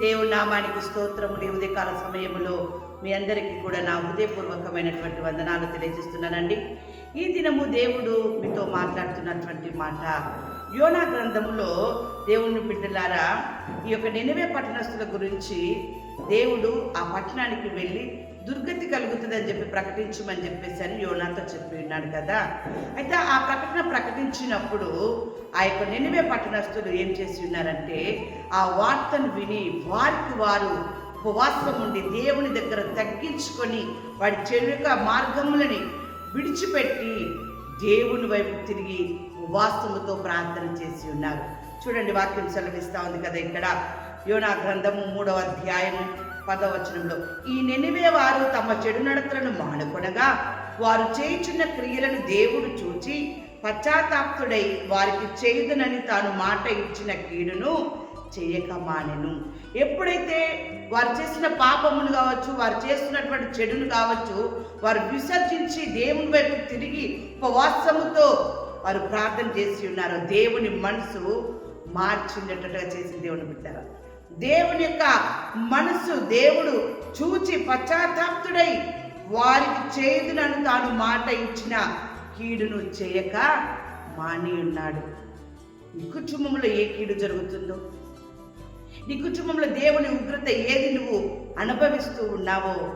దేవుని నామానికి స్తోత్రములు ఉదయకాల సమయంలో మీ అందరికీ కూడా నా హృదయపూర్వకమైనటువంటి వందనాలు తెలియజేస్తున్నానండి. ఈ దినము దేవుడు మీతో మాట్లాడుతున్నటువంటి మాట యోనా గ్రంథములో దేవుని బిడ్డలారా ఈ యొక్క నినవే పట్టణస్థుల గురించి దేవుడు ఆ పట్టణానికి వెళ్ళి దుర్గతి కలుగుతుందని చెప్పి ప్రకటించమని చెప్పేసి అని యోనాతో చెప్పి ఉన్నాడు కదా. అయితే ఆ ప్రకటన ప్రకటించినప్పుడు ఆ యొక్క నినివే పట్టణస్తులు ఏం చేసి ఉన్నారంటే ఆ వార్తను విని వారికి వారు ఉపవాసం ఉండి దేవుని దగ్గర తగ్గించుకొని వాడి చెడు మార్గములని విడిచిపెట్టి దేవుని వైపు తిరిగి ఉపవాసముతో ప్రార్థన చేసి ఉన్నారు. చూడండి వాక్యం సెలవిస్తూ ఉంది కదా ఇక్కడ. యోనా గ్రంథము మూడవ అధ్యాయము పదవచనంలో ఈ నెనివే వారు తమ చెడు నడతలను మానుకొనగా వారు చేయుచున్న క్రియలను దేవుడు చూచి పశ్చాత్తాప్తుడై వారికి చేయుదనని తాను మాట ఇచ్చిన కీడును చేయక మానెను. ఎప్పుడైతే వారు చేసిన పాపమును కావచ్చు వారు చేస్తున్నటువంటి చెడును కావచ్చు వారు విసర్జించి దేవుని వైపు తిరిగి ఉపవాసముతో వారు ప్రార్థన చేసి ఉన్నారో దేవుని మనసు మార్చినట్టుగా చేసి దేవుని బిడ్డారు. దేవుని యొక్క మనసు దేవుడు చూచి పశ్చాత్తాప్తుడై వారికి చేదునని తాను మాట ఇచ్చిన కీడును చేయక మాని ఉన్నాడు నీ కుటుంబంలో ఏ కీడు జరుగుతుందో? నీ కుటుంబంలో దేవుని ఉగ్రత ఏది నువ్వు అనుభవిస్తూ ఉన్నావో?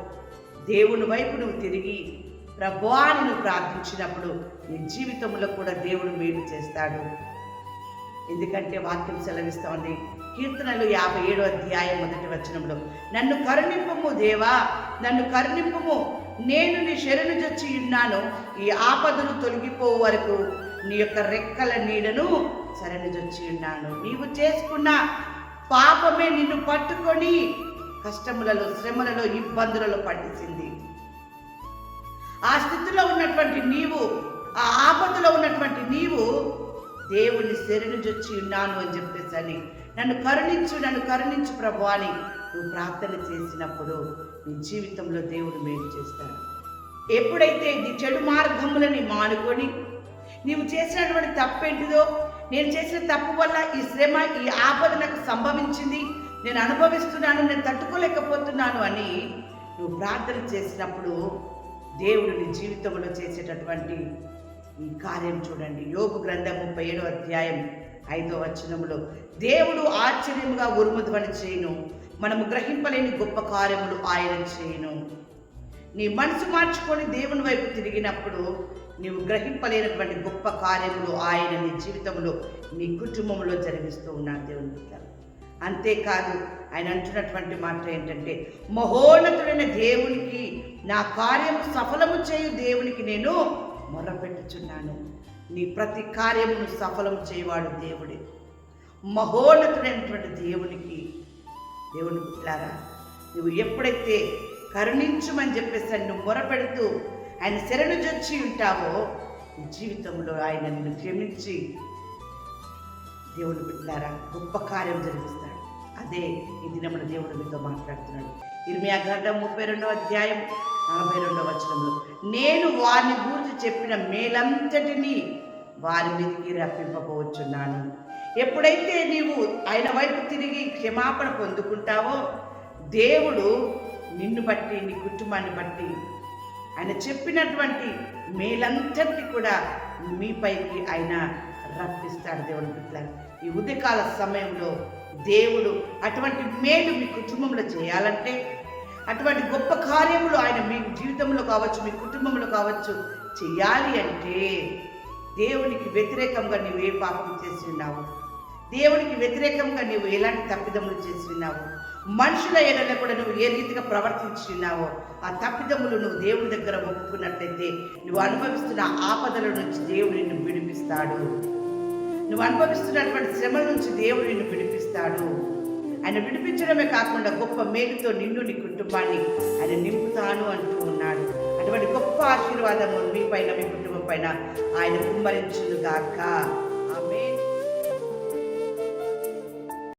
దేవుని వైపు నువ్వు తిరిగి ప్రభువా అని నువ్వు ప్రార్థించినప్పుడు నీ జీవితంలో కూడా దేవుడు మేలు చేస్తాడు. ఎందుకంటే వాక్యం సెలవిస్తోంది కీర్తనలు యాభై ఏడో అధ్యాయం మొదటి వచనంలో. నన్ను కరుణింపము దేవా నన్ను కరుణింపము. నేను నీ శరణు చచ్చి ఉన్నాను. ఈ ఆపదలు తొలగిపో వరకు నీ యొక్క రెక్కల నీడను శరణు జొచ్చి ఉన్నాను. నీవు చేసుకున్న పాపమే నిన్ను పట్టుకొని కష్టములలో శ్రమలలో ఇబ్బందులలో పట్టించింది ఆ స్థితిలో ఉన్నటువంటి నీవు ఆ ఆపదలో ఉన్నటువంటి నీవు దేవుని శరణు జొచ్చి ఉన్నాను అని చెప్పేసి అని నన్ను కరుణించు నన్ను కరుణించు ప్రభు అని నువ్వు ప్రార్థన చేసినప్పుడు నీ జీవితంలో దేవుడు మేలు చేస్తాడు. ఎప్పుడైతే నీ చెడు మార్గములని మానుకొని నీవు చేసినటువంటి తప్పేంటిదో నేను చేసిన తప్పు వల్ల ఈ శ్రమ ఈ ఆపద నాకు సంభవించింది నేను అనుభవిస్తున్నాను నేను తట్టుకోలేకపోతున్నాను అని నువ్వు ప్రార్థన చేసినప్పుడు దేవుడు నీ జీవితంలో చేసేటటువంటి ఈ కార్యం చూడండి. యోగు గ్రంథం ముప్పై ఏడో అధ్యాయం ఐదో వచనములో దేవుడు ఆశ్చర్యముగా ఉరుముధ్వని చేయను మనము గ్రహింపలేని గొప్ప కార్యములు ఆయన చేయను. నీ మనసు మార్చుకొని దేవుని వైపు తిరిగినప్పుడు నీవు గ్రహింపలేనటువంటి గొప్ప కార్యములు ఆయన నీ జీవితంలో నీ కుటుంబంలో జరిగిస్తూ ఉన్నాడు దేవుని బిడ్డ అంతేకాదు ఆయన అంటున్నటువంటి మాట ఏంటంటే మహోన్నతుడైన దేవునికి నా కార్యము సఫలము చేయు దేవునికి నేను మొరపెట్టుచున్నాను నీ ప్రతి కార్యమును సఫలం చేయవాడు దేవుడే. మహోన్నతుడైనటువంటి దేవునికి దేవుని పుట్లారా నువ్వు ఎప్పుడైతే కరుణించమని చెప్పేసి నువ్వు మొరపెడుతూ ఆయన శరణు జొచ్చి ఉంటావో జీవితంలో ఆయన నిన్ను క్షమించి దేవుని బిడ్డారా గొప్ప కార్యం జరిగిస్తాడు అదే ఈ దినమున దేవుడు మీతో మాట్లాడుతున్నాడు. ఇర్మియా గ్రంథం ముప్పై రెండవ అధ్యాయం నలభై రెండవ వచనంలో నేను వారిని గురించి చెప్పిన మేలంతటిని వారి మీదకి రప్పింపబోచున్నాను. ఎప్పుడైతే నీవు ఆయన వైపు తిరిగి క్షమాపణ పొందుకుంటావో దేవుడు నిన్ను బట్టి నీ కుటుంబాన్ని బట్టి ఆయన చెప్పినటువంటి మేలంతటిని కూడా మీపైకి ఆయన రప్పిస్తాడు దేవుని బిడ్డలారా. ఈ ఉదయకాల సమయంలో దేవుడు అటువంటి మేలు మీ కుటుంబంలో చేయాలంటే అటువంటి గొప్ప కార్యములు ఆయన మీ జీవితంలో కావచ్చు మీ కుటుంబంలో కావచ్చు చేయాలి అంటే దేవునికి వ్యతిరేకంగా నీవు ఏ పాపం చేసి ఉన్నావు? దేవునికి వ్యతిరేకంగా నీవు ఎలాంటి తప్పిదములు చేసి ఉన్నావు? మనుషుల ఎడల కూడా నువ్వు ఏ రీతిగా ప్రవర్తించి ఉన్నావో ఆ తప్పిదములు నువ్వు దేవుని దగ్గర మొక్కుకున్నట్లయితే నువ్వు అనుభవిస్తున్న ఆపదల నుంచి దేవుడు నిన్ను విడిపిస్తాడు. నువ్వు అనుభవిస్తున్నటువంటి శ్రమల నుంచి దేవుడు నిన్ను విడిపిస్తాడు. ఆయన విడిపించడమే కాకుండా గొప్ప మేలుతో నిన్ను నీ కుటుంబాన్ని ఆయన నింపుతాను అంటూ ఉన్నాడు. అటువంటి గొప్ప ఆశీర్వాదము మీ పైన మీ కుటుంబం పైన ఆయన కుమ్మరించును గాక